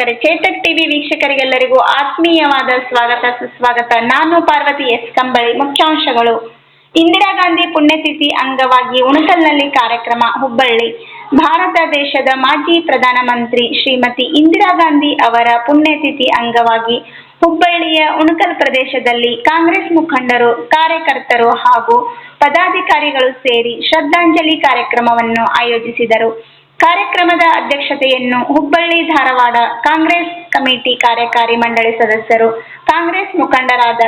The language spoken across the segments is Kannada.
ವೀಕ್ಷಕರೇ, ಚೇತಕ್ ಟಿವಿ ವೀಕ್ಷಕರಿಗೆಲ್ಲರಿಗೂ ಆತ್ಮೀಯವಾದ ಸ್ವಾಗತ, ಸುಸ್ವಾಗತ. ನಾನು ಪಾರ್ವತಿ ಎಸ್. ಕಂಬಳಿ, ಮುಖ್ಯಾಂಶಗಳು. ಇಂದಿರಾ ಗಾಂಧಿ ಪುಣ್ಯತಿಥಿ ಅಂಗವಾಗಿ ಉಣಕಲ್ನಲ್ಲಿ ಕಾರ್ಯಕ್ರಮ, ಹುಬ್ಬಳ್ಳಿ. ಭಾರತ ದೇಶದ ಮಾಜಿ ಪ್ರಧಾನಮಂತ್ರಿ ಶ್ರೀಮತಿ ಇಂದಿರಾ ಗಾಂಧಿ ಅವರ ಪುಣ್ಯತಿಥಿ ಅಂಗವಾಗಿ ಹುಬ್ಬಳ್ಳಿಯ ಉಣಕಲ್ ಪ್ರದೇಶದಲ್ಲಿ ಕಾಂಗ್ರೆಸ್ ಮುಖಂಡರು, ಕಾರ್ಯಕರ್ತರು ಹಾಗೂ ಪದಾಧಿಕಾರಿಗಳು ಸೇರಿ ಶ್ರದ್ಧಾಂಜಲಿ ಕಾರ್ಯಕ್ರಮವನ್ನು ಆಯೋಜಿಸಿದರು. ಕಾರ್ಯಕ್ರಮದ ಅಧ್ಯಕ್ಷತೆಯನ್ನು ಹುಬ್ಬಳ್ಳಿ ಧಾರವಾಡ ಕಾಂಗ್ರೆಸ್ ಕಮಿಟಿ ಕಾರ್ಯಕಾರಿ ಮಂಡಳಿ ಸದಸ್ಯರು ಕಾಂಗ್ರೆಸ್ ಮುಖಂಡರಾದ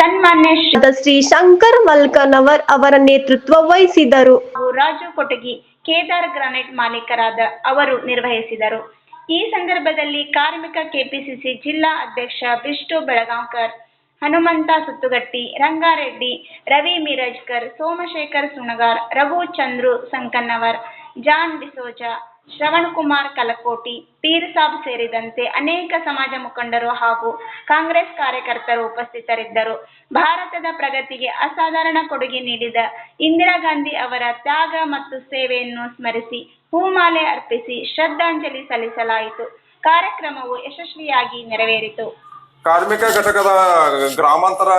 ಸನ್ಮಾನ್ಯ ಶ್ರೀ ಶಂಕರ್ ಮಲ್ಕನವರ್ ಅವರ ನೇತೃತ್ವ ವಹಿಸಿದರು. ರಾಜು ಕೊಟಗಿ ಕೇದಾರ್ ಗ್ರಾನೈಟ್ ಮಾಲೀಕರಾದ ಅವರು ನಿರ್ವಹಿಸಿದರು. ಈ ಸಂದರ್ಭದಲ್ಲಿ ಕಾರ್ಮಿಕ ಕೆಪಿಸಿಸಿ ಜಿಲ್ಲಾ ಅಧ್ಯಕ್ಷ ಬಿಷ್ಟು ಬೆಳಗಾಂಕರ್ ಹನುಮಂತ ಸುತ್ತುಗಟ್ಟಿ ರಂಗಾರೆಡ್ಡಿ ರವಿ ಮಿರಜ್ಕರ್ ಸೋಮಶೇಖರ್ ಸುಣಗಾರ್ ರಘು ಚಂದ್ರು ಸಂಕನ್ನವರ್ ಜಾನ್ ಡಿಸೋಜ, ಶ್ರವಣ್ ಕುಮಾರ್ ಕಲಕೋಟಿ, ಪೀರ್ ಸಾಬ್ ಸೇರಿದಂತೆ ಅನೇಕ ಸಮಾಜ ಮುಖಂಡರು ಹಾಗೂ ಕಾಂಗ್ರೆಸ್ ಕಾರ್ಯಕರ್ತರು ಉಪಸ್ಥಿತರಿದ್ದರು. ಭಾರತದ ಪ್ರಗತಿಗೆ ಅಸಾಧಾರಣ ಕೊಡುಗೆ ನೀಡಿದ ಇಂದಿರಾ ಗಾಂಧಿ ಅವರ ತ್ಯಾಗ ಮತ್ತು ಸೇವೆಯನ್ನು ಸ್ಮರಿಸಿ ಹೂಮಾಲೆ ಅರ್ಪಿಸಿ ಶ್ರದ್ಧಾಂಜಲಿ ಸಲ್ಲಿಸಲಾಯಿತು. ಕಾರ್ಯಕ್ರಮವು ಯಶಸ್ವಿಯಾಗಿ ನೆರವೇರಿತು. ಕಾರ್ಮಿಕ ಘಟಕದ ಗ್ರಾಮಾಂತರ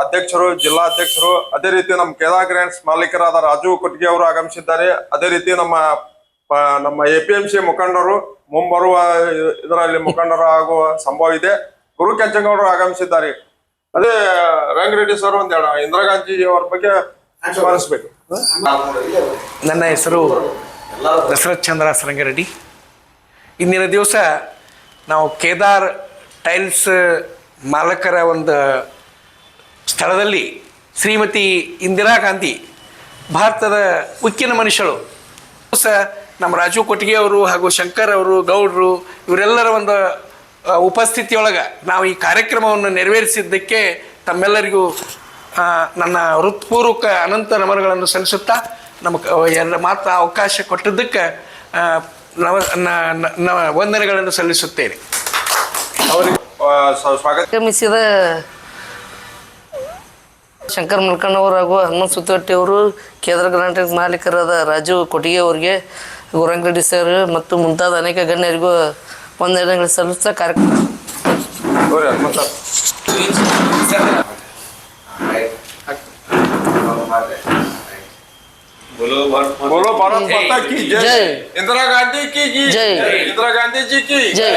ಅಧ್ಯಕ್ಷರು, ಜಿಲ್ಲಾ ಅಧ್ಯಕ್ಷರು, ಅದೇ ರೀತಿ ನಮ್ಮ ಕೇದಾ ಗ್ರ್ಯಾಂಡ್ಸ್ ಮಾಲೀಕರಾದ ರಾಜು ಕುಟ್ಗಿ ಅವರು ಆಗಮಿಸಿದ್ದಾರೆ. ಅದೇ ರೀತಿ ನಮ್ಮ ನಮ್ಮ ಎ ಪಿ ಎಂ ಸಿ ಮುಖಂಡರು, ಮುಂಬರುವ ಇದರಲ್ಲಿ ಮುಖಂಡರು ಆಗುವ ಸಂಭವ ಇದೆ. ಗುರು ಕೆಂಚಂಗೌಡರು ಆಗಮಿಸಿದ್ದಾರೆ. ಅದೇ ರಂಗರೆಡ್ಡಿ ಸರ್ ಒಂದೇಳ ಇಂದಿರಾ ಗಾಂಧಿ ಅವರ ಬಗ್ಗೆ ಸ್ಮರಿಸ್ಬೇಕು ನನ್ನ ಹೆಸರು ದಶರಥ್ ಚಂದ್ರ ಸರಂಗರೆಡ್ಡಿ. ಇಂದಿನ ದಿವಸ ನಾವು ಕೇದಾರ್ ಟೈಲ್ಸ್ ಮಾಲಕರ ಒಂದು ಸ್ಥಳದಲ್ಲಿ ಶ್ರೀಮತಿ ಇಂದಿರಾ ಗಾಂಧಿ, ಭಾರತದ ಉಕ್ಕಿನ ಮನುಷ್ಯಳು. ಸಹ ನಮ್ಮ ರಾಜು ಕೊಟ್ಟಿಗೆ ಅವರು ಹಾಗೂ ಶಂಕರ್ ಅವರು, ಗೌಡ್ರು ಇವರೆಲ್ಲರ ಒಂದು ಉಪಸ್ಥಿತಿಯೊಳಗೆ ನಾವು ಈ ಕಾರ್ಯಕ್ರಮವನ್ನು ನೆರವೇರಿಸಿದ್ದಕ್ಕೆ ತಮ್ಮೆಲ್ಲರಿಗೂ ನನ್ನ ಹೃತ್ಪೂರ್ವಕ ಅನಂತ ನಮನಗಳನ್ನು ಸಲ್ಲಿಸುತ್ತಾ ನಮಗೆ ಎಲ್ಲ ಮಾತ್ರ ಅವಕಾಶ ಕೊಟ್ಟಿದ್ದಕ್ಕೆ ನವ ವಂದನೆಗಳನ್ನು ಸಲ್ಲಿಸುತ್ತೇನೆ. ಅವರಿಗೆ ಆ, ಸ- ಸ್ವಾಗತ ಆಗಮಿಸಿದ ಶಂಕರ್ ಮಲ್ಕಣ್ಣವರು ಹಾಗೂ ಹನುಮಂತ ಸುತ್ತಗಟ್ಟಿ ಅವರು ಕೇಂದ್ರ ಗ್ರಾಂಟ್ ಮಾಲೀಕರಾದ ರಾಜು ಕೊಟ್ಟಿಗೆ ಅವರಿಗೆ ಗುರಂಗರೆಡ್ಡಿ ಸರ್ ಮತ್ತು ಮುಂತಾದ ಅನೇಕ ಗಣ್ಯರಿಗೂ ವಂದನೆಗಳು ಸಲ್ಲಿಸ್ತಾ ಕಾರ್ಯಕ್ರಮ ಅವ್ರಿ ಹನುಮಂತ बोलो भारत माता की जय जय। इंदिरा गांधी की जी जय। इंदिरा गांधी जी की जय।